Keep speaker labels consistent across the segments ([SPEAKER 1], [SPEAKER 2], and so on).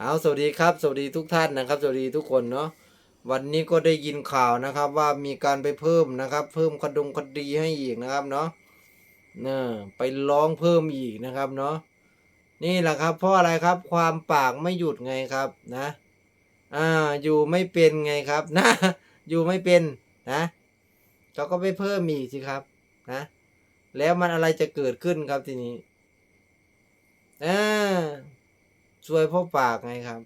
[SPEAKER 1] เอาสวัสดีครับ สวัสดีทุกท่านนะครับ สวัสดีทุกคนเนาะวันนี้ก็ได้ยินข่าวนะครับ ว่ามีการไปเพิ่มนะครับ เพิ่มคดงคดีให้อีกนะครับเนาะเนี่ไปร้องเพิ่มอีกนะครับเนาะนี่แหละครับ เพราะอะไรครับความปากไม่หยุดไงครับนะอ่าอยู่ไม่เป็นไงครับนะอยู่ไม่เป็นนะเขาก็ไปเพิ่มอีกสิครับนะแล้วมันอะไรจะเกิดขึ้นครับทีนี้อ่า ช่วยพ่อปากไงครับ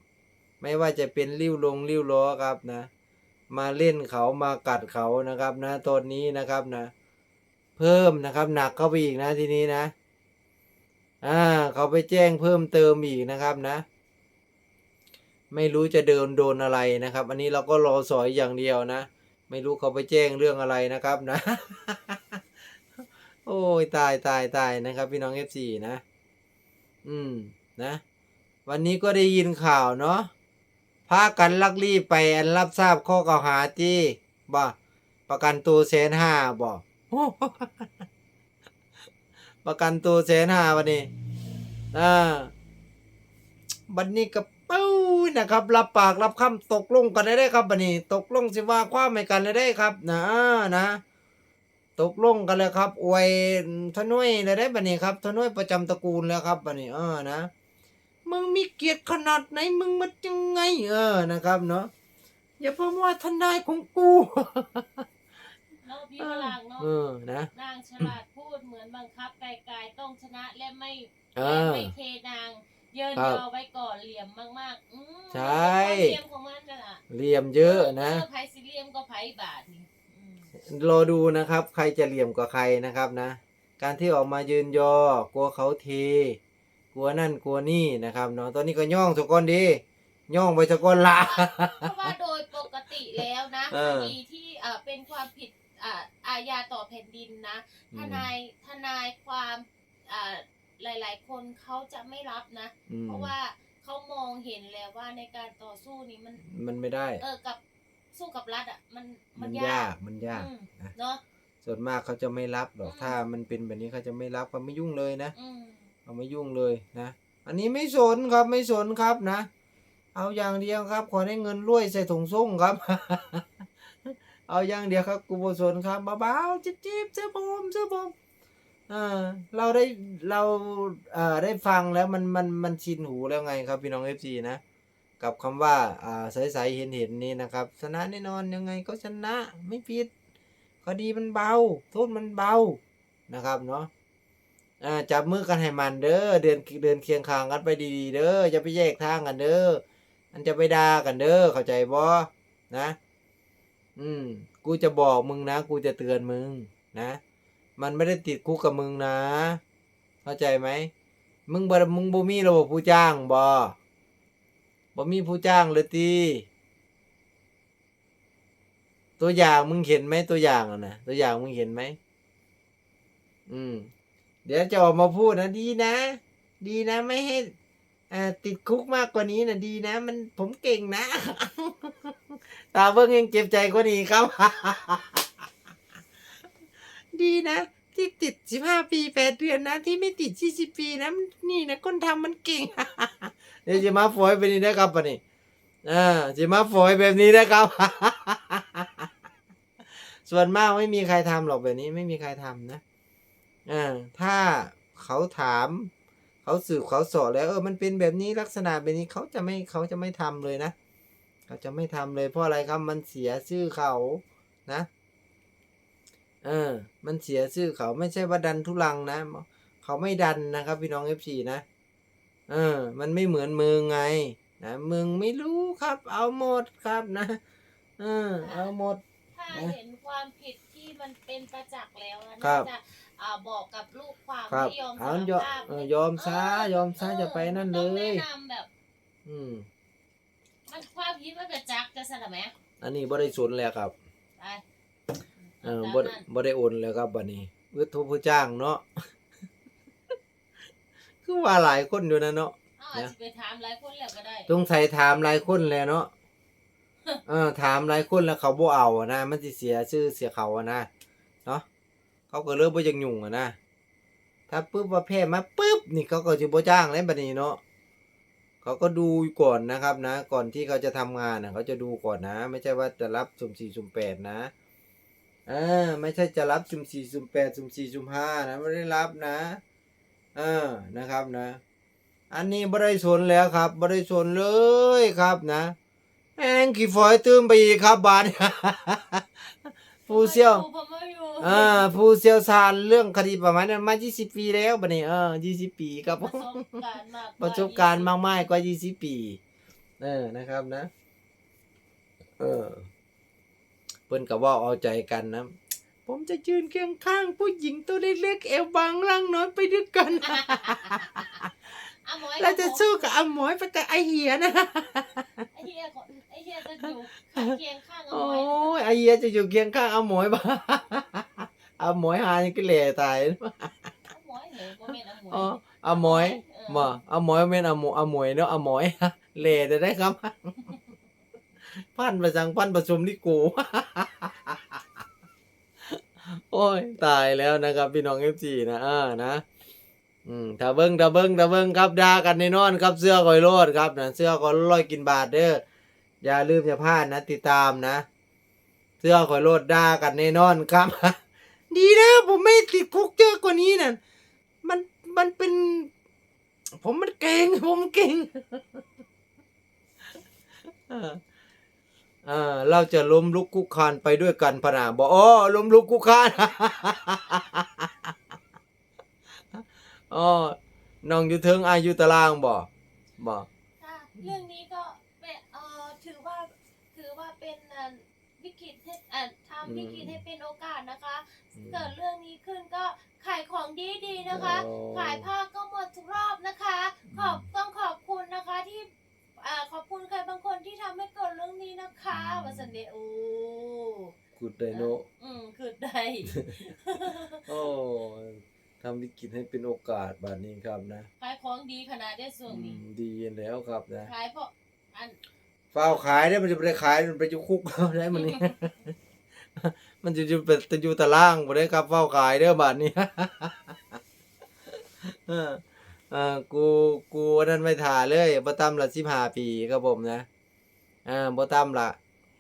[SPEAKER 1] ไม่ว่าจะเป็นริ้วลงริ้วล้อครับนะ มาเล่นเขามากัดเขานะครับนะตอนนี้นะครับนะ เพิ่มนะครับหนักเข้าไปอีกนะทีนี้นะ อ่า เขาไปแจ้งเพิ่มเติมอีกนะครับนะ ไม่รู้จะเดินโดนอะไรนะครับ อันนี้เราก็รอสอยอย่างเดียวนะ ไม่รู้เขาไปแจ้งเรื่องอะไรนะครับนะ โอ้ยตายตายตายนะครับ พี่น้องเอฟซีนะ อืมนะ วันนี้ก็ได้ยินข่าวเนาะพากันลักลีบไปอันรับทราบข้อกล่าวหาที่บ่ประกันตัวแสนห้าบ่ประกันตัวแสนห้าวันนี้อ่าบันนี้ก็เป้านะครับ รับปากรับคำตกลงกันได้ได้ครับบันนี้ ตกลงสิว่าความให้กันได้ได้ครับ นะนะ ตกลงกันแล้วครับอวยทนุยเลยได้บันนี้ครับทนุยประจำตระกูลแล้วครับบันนี้เออนะ มึงมีเกียรติขนาดไหนมึงมันยังไงเออนะครับเนาะอย่าเพิ่งว่าทนายของกู
[SPEAKER 2] เนาะพี่ฝรั่งเนาะ
[SPEAKER 1] เออนะ
[SPEAKER 2] นางฉลาดพูดเหมือนบังคับไกลๆต้องชนะและไม่
[SPEAKER 1] เอ
[SPEAKER 2] และ
[SPEAKER 1] อ
[SPEAKER 2] ไม่เทนางเยิน
[SPEAKER 1] ครับ
[SPEAKER 2] ยอไว้ก่อนเหลี่ยมมากๆอืม
[SPEAKER 1] ใช่
[SPEAKER 2] เหลี่ยมของมันน่ะล่ะ
[SPEAKER 1] เหลี่ยมเยอะนะ
[SPEAKER 2] เออไผสิเหลี่ยมก็ไผบาทนี่อืม
[SPEAKER 1] รอดูนะครับ ใครจะเหลี่ยมกว่าใครนะครับนะ การที่ออกมายืนยอกลัวเขาเทก ลัวนั่นกลัวนี่นะครับเนาะตอนนี้ก็ย่องสกอนดีย่องไปสกอนละ
[SPEAKER 2] เพราะว่าโดยปกติแล้วนะ
[SPEAKER 1] เอ
[SPEAKER 2] ค
[SPEAKER 1] อ
[SPEAKER 2] ดีที่เอ่อเป็นความผิดอ่าอาญาต่อแผ่นดินนะทนายทนายความอ่าหลาย ๆ คนเขาจะไม่รับนะ
[SPEAKER 1] อืม
[SPEAKER 2] เพราะว่าเขามองเห็นแล้วว่าในการต่อสู้นี้มัน
[SPEAKER 1] มันไม่ได้
[SPEAKER 2] เออกับสู้กับรัฐอะมัน
[SPEAKER 1] มั
[SPEAKER 2] มันน
[SPEAKER 1] ยายา
[SPEAKER 2] กก
[SPEAKER 1] มันยาก
[SPEAKER 2] อืม
[SPEAKER 1] นะ
[SPEAKER 2] เนาะ
[SPEAKER 1] ส่วนมากเขาจะไม่รับหรอก
[SPEAKER 2] อืม
[SPEAKER 1] ถ้ามันเป็นแบบนี้เขาจะไม่รับเขาไม่ยุ่งเลยนะ
[SPEAKER 2] อืม
[SPEAKER 1] เขาไม่ยุ่งเลยนะ อันนี้ไม่สนครับไม่สนครับนะ เอาอย่างเดียวครับ ขอได้เงินรวยใส่ถุงส่งครับ เอาอย่างเดียวครับกูบ่สนครับเบาๆจิ๊บจิ๊บซื้อผมซื้อผมอ่าเราได้เราเอ่อได้ฟังแล้วมันมันมันชินหูแล้วไงครับพี่น้องเอฟซีนะ กับคำว่าอ่าใสๆเห็นเห็นนี่นะครับ ชนะแน่นอนยังไงก็ชนะไม่ผิดคดีมันเบา โทษมันเบานะครับเนาะ อ่าจับมือกันให้มันเด้อเดินเดินเคียงข้างกันไปดีๆ เด้ออย่าไปแยกทางกันเด้ออันจะไปด่ากันเด้อเข้าใจบ่นะ อืม กูจะบอกมึงนะ กูจะเตือนมึงนะ มันไม่ได้ติดคุกกับมึงนะ เข้าใจไหมมึงบ่มึงบ่มีระบบผู้จ้างบ่บ่มีผู้จ้างเลยตีตัวอย่างมึงเห็นไหมตัวอย่างอะนะตัวอย่างมึงเห็นไหมอืม เดี๋ยวจะออกมาพูดนะดีนะ ดีนะไม่ให้อ่าติดคุกมากกว่านี้นะดีนะ มันผมเก่งนะ ตาเบิ้งยังเจ็บใจกว่านี้ครับ ดีนะ ที่ติดสิบห้าปีแปดเดือนนะ ที่ไม่ติดยี่สิบปีนะมันนี่นะคนทำมันเก่ง เดี๋ยวจะมาฝอยไปนี่นะครับปะนี่อ่าจะมาฝอยแบบนี้นะครับ ส่วนมากไม่มีใครทำหรอกแบบนี้ไม่มีใครทำนะ อ่าถ้าเขาถามเขาสืบเขาสอบแล้วเออมันเป็นแบบนี้ลักษณะแบบนี้เขาจะไม่เขาจะไม่ทำเลยนะเขาจะไม่ทำเลยเพราะอะไรครับมันเสียชื่อเขานะเออ มันเสียชื่อเขาไม่ใช่ว่าดันทุลังนะเขาไม่ดันนะครับ พี่น้องเอฟซีนะเออ มันไม่เหมือนมึงไงนะมึงไม่รู้ครับ เอาหมดครับนะเออ เอาหมด
[SPEAKER 2] ถ้า
[SPEAKER 1] นะ
[SPEAKER 2] เห็นความผิดที่มันเป็นประจักษ์แล้วนะครับน่าจะ อ่าบอกกับลูกความ
[SPEAKER 1] ครับ
[SPEAKER 2] ที่ยอม
[SPEAKER 1] เอา
[SPEAKER 2] สาร
[SPEAKER 1] ยอม
[SPEAKER 2] ภาพ
[SPEAKER 1] เออยอมซะยอมซะจะไปนั่นเล
[SPEAKER 2] ต้อง
[SPEAKER 1] ย
[SPEAKER 2] แนะนำแบบ
[SPEAKER 1] อืม
[SPEAKER 2] มันความคิดว่าประจักษ์จะสนะแหม
[SPEAKER 1] อันนี้บ่ได้สนแล้วครับ
[SPEAKER 2] ไป
[SPEAKER 1] เออ
[SPEAKER 2] ตาม
[SPEAKER 1] บ่
[SPEAKER 2] นั้น
[SPEAKER 1] บ่ได้โอนแล้วครับบัดนี้อึดทุผู้จ้างเนาะ คือว่าหลายคนอยู่นะเนาะ
[SPEAKER 2] เอาอาจจะไปถามหลายคนแล้วก็ได้
[SPEAKER 1] ตรงไทยถามหลายคนแล้วเนาะ เออ ถามหลายคนแล้วเขาบ่เอาอะนะ มันสิเสียชื่อเสียเขาอะนะ เนาะ เขาก็เริ่มบ่ยังยุ่งอะนะถ้าปึ๊บว่าแพ้มาปึ๊บนี่เขาก็สิบ่จ้างแล้วบัดนี้เนาะเขาก็ดูก่อนนะครับนะ ก่อนที่เขาจะทำงานนะเขาจะดูก่อนนะ ไม่ใช่ว่าจะรับสุ่มสี่สุ่มแปดนะอ่าไม่ใช่จะรับสุ่มสี่สุ่มแปดสุ่มสี่สุ่มห้านะไม่ได้รับนะอ่านะครับนะ อันนี้บริสนแล้วครับบริสนเลยครับนะแองกี่ฝอยตื้มไปอีกครับบาด ผู้เชี่ยว
[SPEAKER 2] ผมไม่อยู่
[SPEAKER 1] อ่าผู้เชี่ยวชาญเรื่องคดีประมาณนั้นมา 20 ปีแล้วบัดนี้เออ20 ปีครับ
[SPEAKER 2] ประสบการณ์มาก
[SPEAKER 1] ประสบการณ์มากมายกว่า 20 ปี เออ นะครับนะ เออ เพิ่นก็เว่าเอาใจกันนะ ผมจะยืนเคียงข้างผู้หญิงตัวเล็กๆ เอวบางร่างน้อยไปด้วยกัน
[SPEAKER 2] อะหมอย
[SPEAKER 1] เราจะสู้กับอาหมวยไปกับไอเหียนะ
[SPEAKER 2] ไอ้เฮียคนไอ้เฮียจะอยู่ข้างเคียงข้างเอา
[SPEAKER 1] โอ้
[SPEAKER 2] หมอย
[SPEAKER 1] ยไอเหียจะอยู่เคียงข้างอาหมวยบ้าอาหมวยหายังก็เหล่ตาย
[SPEAKER 2] เอาหมอยเหรอบ่แม่นเอาหมอย
[SPEAKER 1] อ๋ออาหมวยบ่อาหมวยแม่นอาหมวยอาหมวยเนาะอาหมวยเหล่ได้ได้ครับ พันประจังพันประชุมที่กู โอ้ยตายแล้วนะครับพี่น้องเอฟซีนะอ่านะ อืมถ้าเบิ้งถ้าเบิ้งถ้าเบิ้งครับด่ากันแน่นอนครับเสื้อคอยโลดครับนะเสื้อคอยร้อยกินบาทเด้ออย่าลืมอย่าพลาดนะติดตามนะ เสื้อคอยโลดด่ากันแน่นอนครับ ดีนะผมไม่ติดคุกเยอะกว่านี้น่ะมันมันเป็น ผมมันเก่งผมเก่งเออเออเราจะล้มลุกคุกคานไปด้วยกันพนาบอกอ๋อล้มลุกคุกคาน อ๋อน้องอยู่เทิงอายุตารางบ่บ่
[SPEAKER 2] ค่ะเรื่องนี้ก็เป็นเอ่อถือว่าถือว่าเป็นเอ่อวิกฤตให้เอ่อทำวิกฤตให้เป็นโอกาสนะคะเกิดเรื่องนี้ขึ้นก็ขายของดีๆนะคะ
[SPEAKER 1] โอ้
[SPEAKER 2] ขายผ้าก็หมดทุกรอบนะคะ ขอบต้องขอบคุณนะคะที่อ่าขอบคุณใครบางคนที่ทำให้เกิดเรื่องนี้นะคะวัสันเดโอ
[SPEAKER 1] กุดไดโน
[SPEAKER 2] อืมคือได้
[SPEAKER 1] โอ้ ทำวิกฤตให้เป็นโอกาสบาดนี้ครับนะ
[SPEAKER 2] ขายของดีขนาดได้ส่วน
[SPEAKER 1] อื
[SPEAKER 2] นี้
[SPEAKER 1] มดีแล้วครับนะ
[SPEAKER 2] ขายเพราะอัน
[SPEAKER 1] เฝ้าขายได้มันจะไปขายมันไปอยู่คุกได้มันนี่ มันจะอยู่เป็นจะอยู่ตารางบ่ได้ครับเฝ้าขายเด้อบาดนี้ เออเออกูกูอันนั้นไม่ถ่าเลยบ่ต่ำละ15ปีครับผมนะอ่าบ่ต่ำละ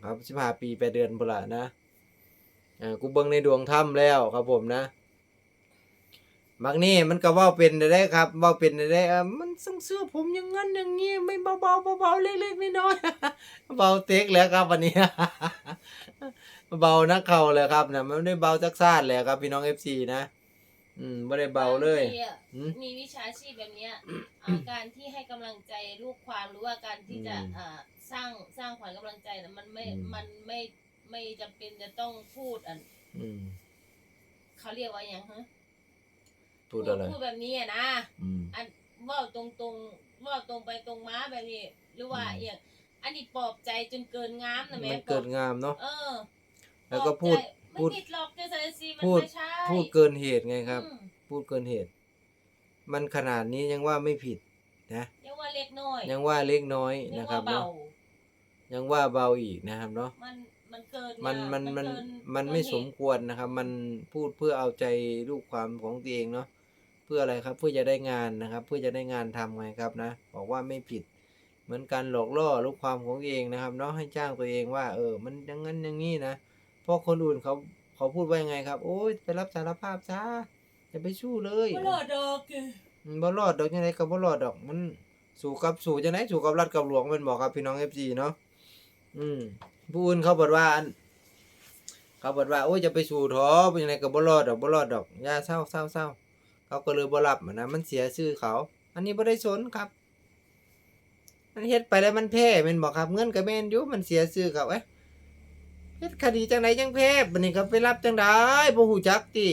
[SPEAKER 1] ครับ15ปีแปดเดือนพุ่นละนะเออกูเบิ่งในดวงถ้ำแล้วครับผมนะ บักนี่มันก็เว้าเป็นได้ครับเว้าเป็นได้เออมันสังเสื้อผมอย่างงั้นอย่างงี้ไม่เบาๆเบาๆเล็กๆน้อยๆเบาเต็กแล้วครับวันนี้ เบานักเข่าเลยครับนะมันไม่ได้เบาจักซาดเลยครับ พี่น้อง FC นะอืมไม่ได้เบาเลย
[SPEAKER 2] บงทีอะ
[SPEAKER 1] อืม
[SPEAKER 2] มีวิชาชีพแบบเนี้ยอ่าการที่ให้กำลังใจลูกความหรือว่าการที่จะ
[SPEAKER 1] อืม
[SPEAKER 2] อ่าสร้างสร้างขวัญกำลังใจนะมันไม่
[SPEAKER 1] อืม
[SPEAKER 2] มันไม่ไม่จำเป็นจะต้องพูดอัน
[SPEAKER 1] อืม
[SPEAKER 2] เขาเรียกว่าอย่างฮะ
[SPEAKER 1] พูดอะไร
[SPEAKER 2] พูดแบบนี้อะนะ
[SPEAKER 1] อืม
[SPEAKER 2] อันเว่าตรงตรงๆเว่าตรงไปตรงมาแบบนี้ หรือว่า
[SPEAKER 1] อืม
[SPEAKER 2] อย่างอันนี้ปลอบใจจนเกินงามนะแม่
[SPEAKER 1] มันเกิดงามเนาะ
[SPEAKER 2] เออ
[SPEAKER 1] แล้วก็พูด
[SPEAKER 2] ปลอบใจ
[SPEAKER 1] พูด
[SPEAKER 2] ไม่ผิดหรอกเจสันซีมัน
[SPEAKER 1] พูด
[SPEAKER 2] ไม่ใช่
[SPEAKER 1] พูดเกินเหตุไงครับ
[SPEAKER 2] อืม
[SPEAKER 1] พูดเกินเหตุ มันขนาดนี้ยังว่าไม่ผิดนะ
[SPEAKER 2] ยังว่าเล็กน้อย
[SPEAKER 1] ยังว่าเล็กน้อย
[SPEAKER 2] ยัง
[SPEAKER 1] นะครั
[SPEAKER 2] ว่า
[SPEAKER 1] บ
[SPEAKER 2] เบา
[SPEAKER 1] เนาะ ยังว่าเบาอีกนะครับเนาะ
[SPEAKER 2] มันมันเกิน
[SPEAKER 1] มัน
[SPEAKER 2] งา
[SPEAKER 1] มันมัน
[SPEAKER 2] เกิ
[SPEAKER 1] มัน
[SPEAKER 2] เกิ
[SPEAKER 1] ไม่
[SPEAKER 2] เห
[SPEAKER 1] สม
[SPEAKER 2] ตุ
[SPEAKER 1] ควรนะครับ มันพูดเพื่อเอาใจลูกความของตัวเองเนาะ เพื่ออะไรครับเพื่อจะได้งานนะครับ เพื่อจะได้งานทำไงครับนะ บอกว่าไม่ผิดเหมือนการหลอกล่อลูกความของตัวเองนะครับเนาะให้จ้างตัวเองว่า เออ มันอย่างนั้นอย่างนี้นะเพราะคนอื่นเขาเขาพูดว่ายังไงครับ โอ้ยไปรับสารภาพซะจะไปสู้เลย
[SPEAKER 2] บ่รอดดอกเอ้ย
[SPEAKER 1] มันบ่รอดดอกยังไงก็บ่รอดดอกมันสู่กับสู่จังไดสู่กับรัฐกับหลวงแมันบอกครับพี่น้อง FC เนาะอืมผู้อื่นเขาบอกว่าอันเขาบอกว่าโอ้ยจะไปสู่ท้อเป็นยังไงก็บ่รอดดอกบ่รอดดอกอย่าเศร้าเศร้าเศร้า เขาก็เลยบ่รับนะมันเสียชื่อเขา อันนี้บ่ได้สนครับมันเฮ็ดไปแล้วมันแพ้แม่นบอกครับเงินก็แม่นอยู่มันเสียชื่อเขาเอ้ยเฮ็ดคดีจังไดจังแพ้บัดนี้เขาไปรับจังไดบ่ฮู้จักติ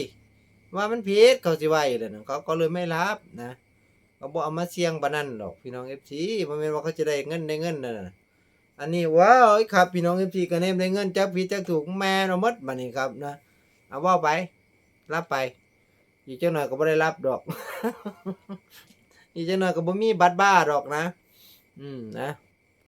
[SPEAKER 1] ว่ามันผิดเขาสิว่าอยู่แล้วนะเขาก็เลยไม่รับนะเขาบ่เอามาเสี่ยงปานนั้นหรอกพี่น้อง FC บ่แม่นว่าเขาจะได้เงินได้เงินนั่นน่ะอันนี้ว้าวครับพี่น้อง FC ก็แนมได้เงินจักผิดจักถูกแม่นเอาหมดบัดนี้ครับนะเอาว้าไป รับไป อีกจังหน่อยก็บ่ได้รับดอก อีกจังหน่อยก็บ่มีบัตรบ้าดอกนะ อืมนะ